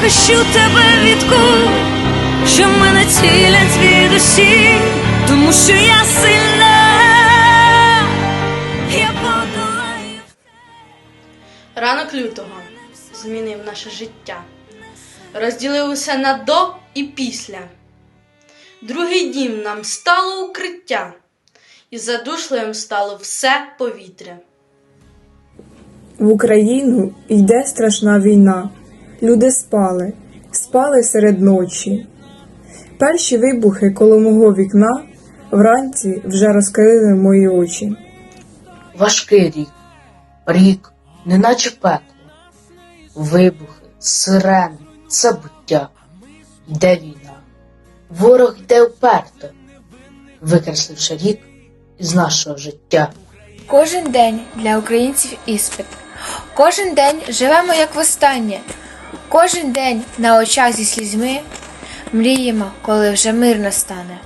захищу тебе від куль, що мене цілять звідусіль, тому що я сильна, я подолаю. Ранок лютого змінив наше життя, розділив усе на до і після. Другий дім нам стало укриття, і задушливим стало все повітря. В Україну йде страшна війна. Люди спали, спали серед ночі. Перші вибухи коло мого вікна вранці вже розкрили мої очі. Важкий рік, рік, неначе пекло, вибухи, сирени, забуття. Йде війна, ворог йде вперто, викресливши рік із нашого життя. Кожен день для українців іспит. Кожен день живемо як востаннє. Кожен день на очах зі слізьми мріємо, коли вже мир настане.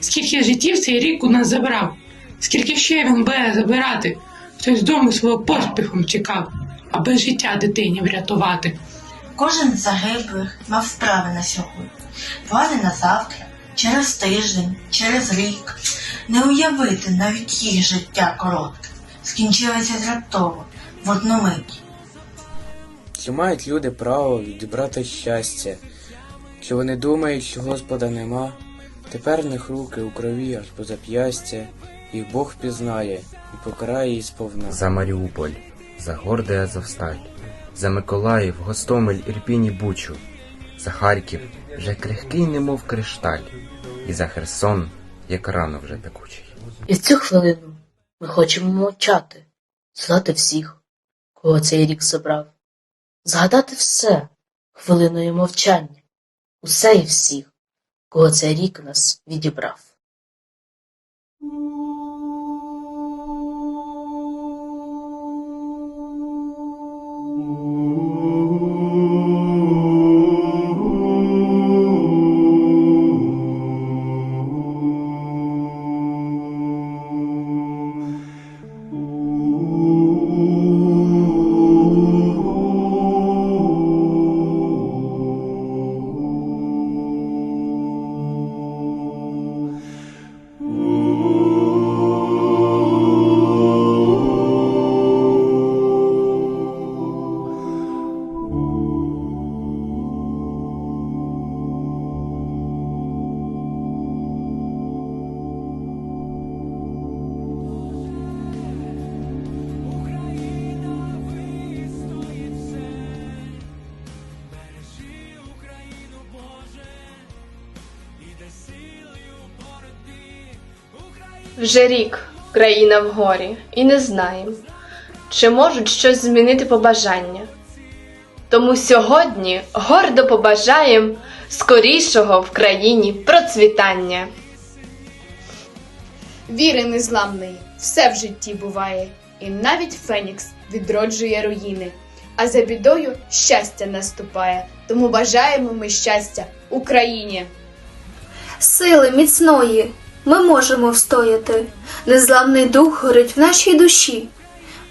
Скільки життів цей рік у нас забрав, скільки ще він буде забирати, хтось з дому свого поспіхом чекав, аби життя дитині врятувати. Кожен з загиблих мав справи на сьогодні, плани на завтра, через тиждень, через рік. Не уявити навіть їх життя коротке, скінчилося раптово, в одну мить. Чи мають люди право відібрати щастя? Чи вони думають, що Господа нема? Тепер в них руки у крові аж по зап'ястя, їх Бог пізнає і покарає її сповна. За Маріуполь, за горде Азовсталь, за Миколаїв, Гостомель, Ірпінь і Бучу, за Харків, вже крихкий, немов кришталь, і за Херсон, як рано вже пекучий. І в цю хвилину ми хочемо мовчати, згадати всіх, кого цей рік забрав, згадати все хвилиною мовчання, усе і всіх, кого цей рік нас відібрав. Вже рік країна в горі, і не знаєм, чи можуть щось змінити побажання. Тому сьогодні гордо побажаєм скорішого в країні процвітання. Віри незламної, все в житті буває, і навіть Фенікс відроджує руїни. А за бідою щастя наступає, тому бажаємо ми щастя Україні. Сили міцної ми можемо встояти. Незламний дух горить в нашій душі.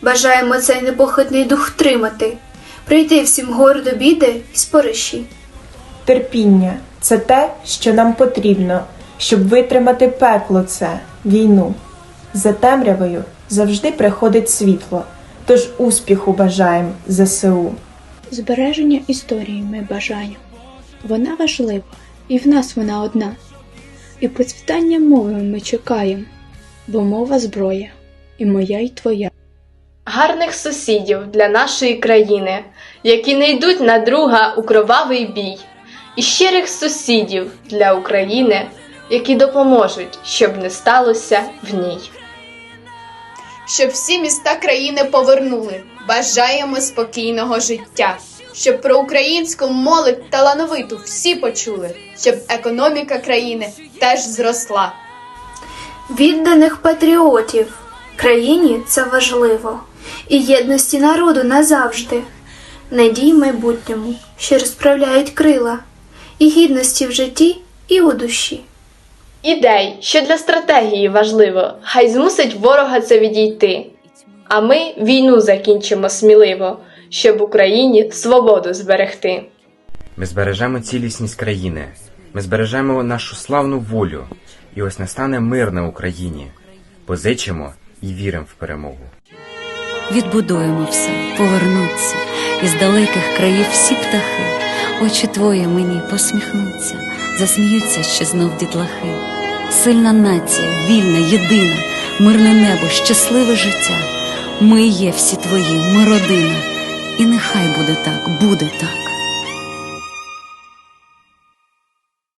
Бажаємо цей непохитний дух втримати, прийти всім гордо біди і спориші. Терпіння це те, що нам потрібно, щоб витримати пекло це, війну. За темрявою завжди приходить світло, тож успіху бажаєм ЗСУ. Збереження історії ми бажаємо. Вона важлива, і в нас вона одна. І процвітання мови ми чекаємо, бо мова зброя, і моя, і твоя. Гарних сусідів для нашої країни, які не йдуть на друга у кровавий бій, і щирих сусідів для України, які допоможуть, щоб не сталося в ній. Щоб всі міста країни повернули Бажаємо спокійного життя, щоб про українську молодь талановиту всі почули, щоб економіка країни теж зросла. Відданих патріотів. Країні це важливо. І єдності народу назавжди. Надій майбутньому, що розправляють крила, і гідності в житті і у душі. Ідей, що для стратегії важливо, хай змусить ворога це відійти. А ми війну закінчимо сміливо, щоб Україні свободу зберегти. Ми збережемо цілісність країни, ми збережемо нашу славну волю, і ось настане мир на Україні. Позичимо і віримо в перемогу. Відбудуємо все, повернуться, із далеких країв всі птахи, очі твої мені посміхнуться, засміються ще знов дітлахи. Сильна нація, вільна, єдина, мирне небо, щасливе життя. Ми є всі твої, ми родина, і нехай буде так, буде так.